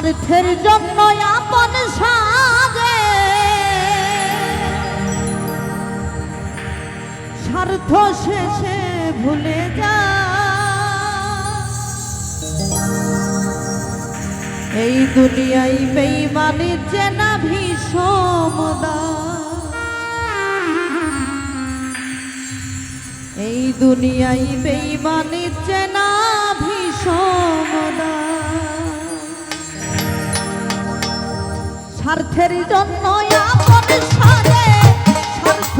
স্বার্থের জন্য আপন সাজে। স্বার্থ শেষে ভুলে যা। এই দুনিয়ায় বেইমানের চেনা ভীষমদা এই দুনিয়ায় বেইমানের চেনা ভীষমদা স্বার্থের জন্য আপন সাজে স্বার্থ